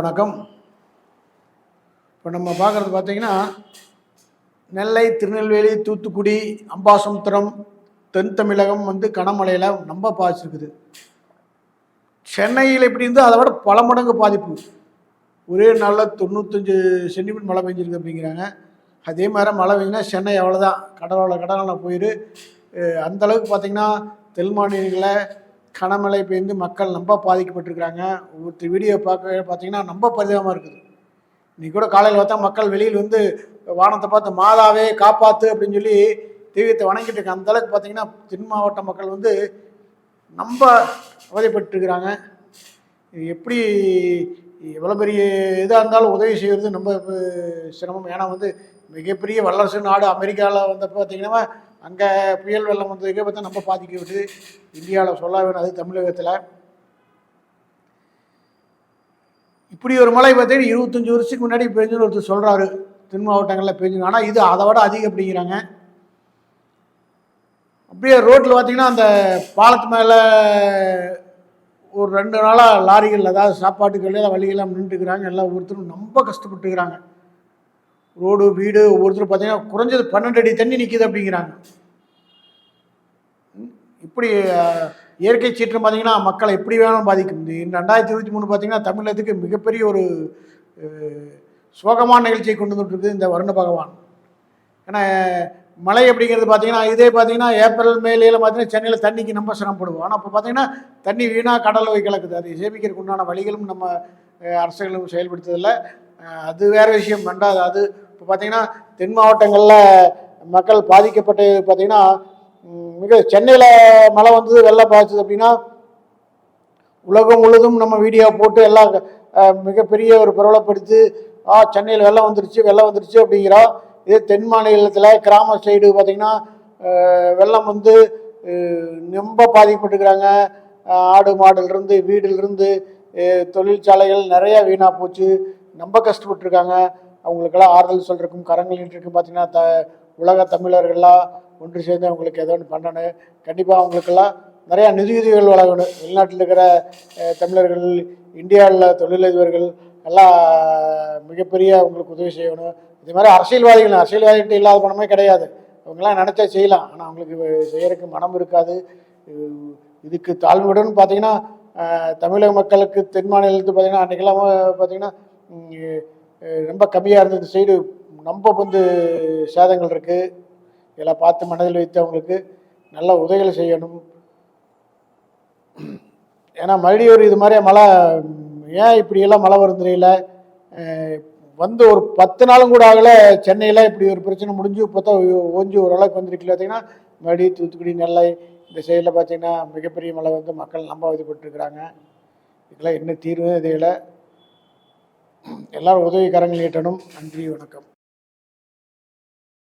வணக்கம். இப்போ நம்ம பார்க்குறது பார்த்தீங்கன்னா நெல்லை திருநெல்வேலி தூத்துக்குடி அம்பாசமுத்திரம் தென் தமிழகம் வந்து கனமழையில் ரொம்ப பாதிச்சிருக்குது. சென்னையில் எப்படி இருந்தோ அதை விட பல மடங்கு பாதிப்பு. ஒரே நாளில் தொண்ணூத்தஞ்சு சென்டிமீட்டர் மழை பெஞ்சிருக்கு அப்படிங்கிறாங்க. அதே மாதிரி மழை பெஞ்சினா சென்னை அவ்வளோதான் கடலோட கடலில் போயிடு அந்தளவுக்கு பார்த்திங்கன்னா பார்த்தீங்கன்னா தென் மாநிலங்களில் கனமழை பெய்ந்து மக்கள் ரொம்ப பாதிக்கப்பட்டிருக்கிறாங்க. ஒருத்தர் வீடியோ பார்க்க பார்த்தீங்கன்னா ரொம்ப பரிதாபமாக இருக்குது. இன்றைக்கி கூட காலையில் பார்த்தா மக்கள் வெளியில் வந்து வானத்தை பார்த்து மாதாவே காப்பாற்று அப்படின்னு சொல்லி தெய்வத்தை வணங்கிட்டு இருக்காங்க அந்த அளவுக்கு பார்த்தீங்கன்னா தென் மாவட்ட மக்கள் வந்து ரொம்ப அவதிப்பட்டுருக்கிறாங்க. எப்படி எவ்வளோ பெரிய இதாக இருந்தாலும் உதவி செய்கிறது ரொம்ப சிரமம். ஏன்னா வந்து மிகப்பெரிய வல்லரசு நாடு அமெரிக்காவில் வந்தப்போ பார்த்தீங்கன்னா அங்கே புயல் வெள்ளம் வந்ததுக்கே பார்த்தா நம்ம பாதிக்க விட்டு இந்தியாவில் சொல்ல வேணும் அது தமிழகத்தில். இப்படி ஒரு மழை பார்த்தீங்கன்னா இருபத்தஞ்சி வருஷத்துக்கு முன்னாடி பெஞ்சுன்னு ஒருத்தர் சொல்கிறாரு தென் மாவட்டங்களில் பெஞ்சுங்க ஆனால் இது அதை விட அதிகம் அப்படிங்கிறாங்க. அப்படியே ரோட்டில் பார்த்தீங்கன்னா அந்த பாலத்து மேலே ஒரு ரெண்டு நாளாக லாரிகள் அதாவது சாப்பாட்டுக்கு எல்லாம் வழியெல்லாம் நின்றுக்கிறாங்க எல்லாம் ஒருத்தரும் ரொம்ப கஷ்டப்பட்டுக்கிறாங்க ரோடு வீடு ஒவ்வொருத்தரும் பார்த்தீங்கன்னா குறைஞ்சது பன்னெண்டு அடி தண்ணி நிற்கிது அப்படிங்கிறாங்க. இப்படி இயற்கை சீற்றம் பார்த்தீங்கன்னா மக்களை எப்படி வேணாலும் பாதிக்கும். இந்த ரெண்டாயிரத்தி இருபத்தி மூணு பார்த்தீங்கன்னா தமிழகத்துக்கு மிகப்பெரிய ஒரு சோகமான நிகழ்ச்சியை கொண்டு வந்துட்டுருக்குது இந்த வருண பகவான். ஏன்னா மழை அப்படிங்கிறது பார்த்தீங்கன்னா இதே பார்த்தீங்கன்னா ஏப்ரல் மேலேல பார்த்தீங்கன்னா சென்னையில் தண்ணிக்கு நம்ம சிரமப்படுவோம். ஆனால் இப்போ பார்த்தீங்கன்னா தண்ணி வீணாக கடலில் போய் கலக்குது. அதை சேமிக்கிறதுக்கு உண்டான வழிகளும் நம்ம அரசுகளும் செயல்படுத்ததில்லை அது வேறு விஷயம் ரெண்டாவது அது இப்போ பார்த்தீங்கன்னா தென் மாவட்டங்களில் மக்கள் பாதிக்கப்பட்டு பார்த்தீங்கன்னா மிக சென்னையில் மழை வந்தது வெள்ளம் பாய்ச்சது அப்படின்னா உலகம் முழுதும் நம்ம வீடியோ போட்டு எல்லாம் மிகப்பெரிய ஒரு பிரபலப்படுத்தி ஆ சென்னையில் வெள்ளம் வந்துருச்சு வெள்ளம் வந்துருச்சு அப்படிங்கிறோம் இதே தென் மாநிலத்தில் கிராம சைடு பார்த்திங்கன்னா வெள்ளம் வந்து ரொம்ப பாதிக்கப்பட்டுக்கிறாங்க ஆடு மாடுலேருந்து வீடுலேருந்து தொழிற்சாலைகள் நிறையா வீணாக போச்சு. ரொம்ப கஷ்டப்பட்டுருக்காங்க. அவங்களுக்கெல்லாம் ஆறுதல் சொல்கிறக்கும் கரங்கள் நீட்டிருக்கும் பார்த்தீங்கன்னா த உலக தமிழர்கள்லாம் ஒன்று சேர்ந்து அவங்களுக்கு ஏதோ ஒன்று பண்ணணும். கண்டிப்பாக அவங்களுக்கெல்லாம் நிறையா நிதியுதவிகள் வழங்கணும். வெளிநாட்டில் இருக்கிற தமிழர்கள் இந்தியாவில் தொழிலதிபர்கள் எல்லாம் மிகப்பெரிய அவங்களுக்கு உதவி செய்யணும். இது மாதிரி அரசியல்வாதிகள் அரசியல்வாதிகிட்ட இல்லாத பணமே கிடையாது. அவங்கெல்லாம் நினச்சா செய்யலாம். ஆனால் அவங்களுக்கு செய்கிறதுக்கு மனம் இருக்காது. இதுக்கு தாழ்வுடன் பார்த்தீங்கன்னா தமிழக மக்களுக்கு தென் மாநிலத்து பார்த்தீங்கன்னா அன்றைக்கெல்லாம் பார்த்தீங்கன்னா ரொம்ப கம்மியாக இருந்தது சைடு ரொம்ப வந்து சேதங்கள் இருக்குது இதெல்லாம் பார்த்து மனதில் வைத்து அவங்களுக்கு நல்ல உதவிகள் செய்யணும். ஏன்னா மறுபடியும் ஒரு இது மாதிரி மழை ஏன் இப்படியெல்லாம் மழை வரும் தெரியல. வந்து ஒரு பத்து நாளும் கூட ஆகலை. சென்னையில் இப்படி ஒரு பிரச்சனை முடிஞ்சு இப்போ தான் ஓஞ்சி ஓரளவுக்கு வந்துருக்கு பார்த்தீங்கன்னா மறுபடியும் தூத்துக்குடி நெல்லை இந்த சைடில் பார்த்தீங்கன்னா மிகப்பெரிய மழை வந்து மக்கள் நம்ப அவதிப்பட்டிருக்கிறாங்க இதெல்லாம் என்ன தீர்வு இதில் எல்லாரும் உதவி ஏற்றனும் நீட்டணும் நன்றி வணக்கம்.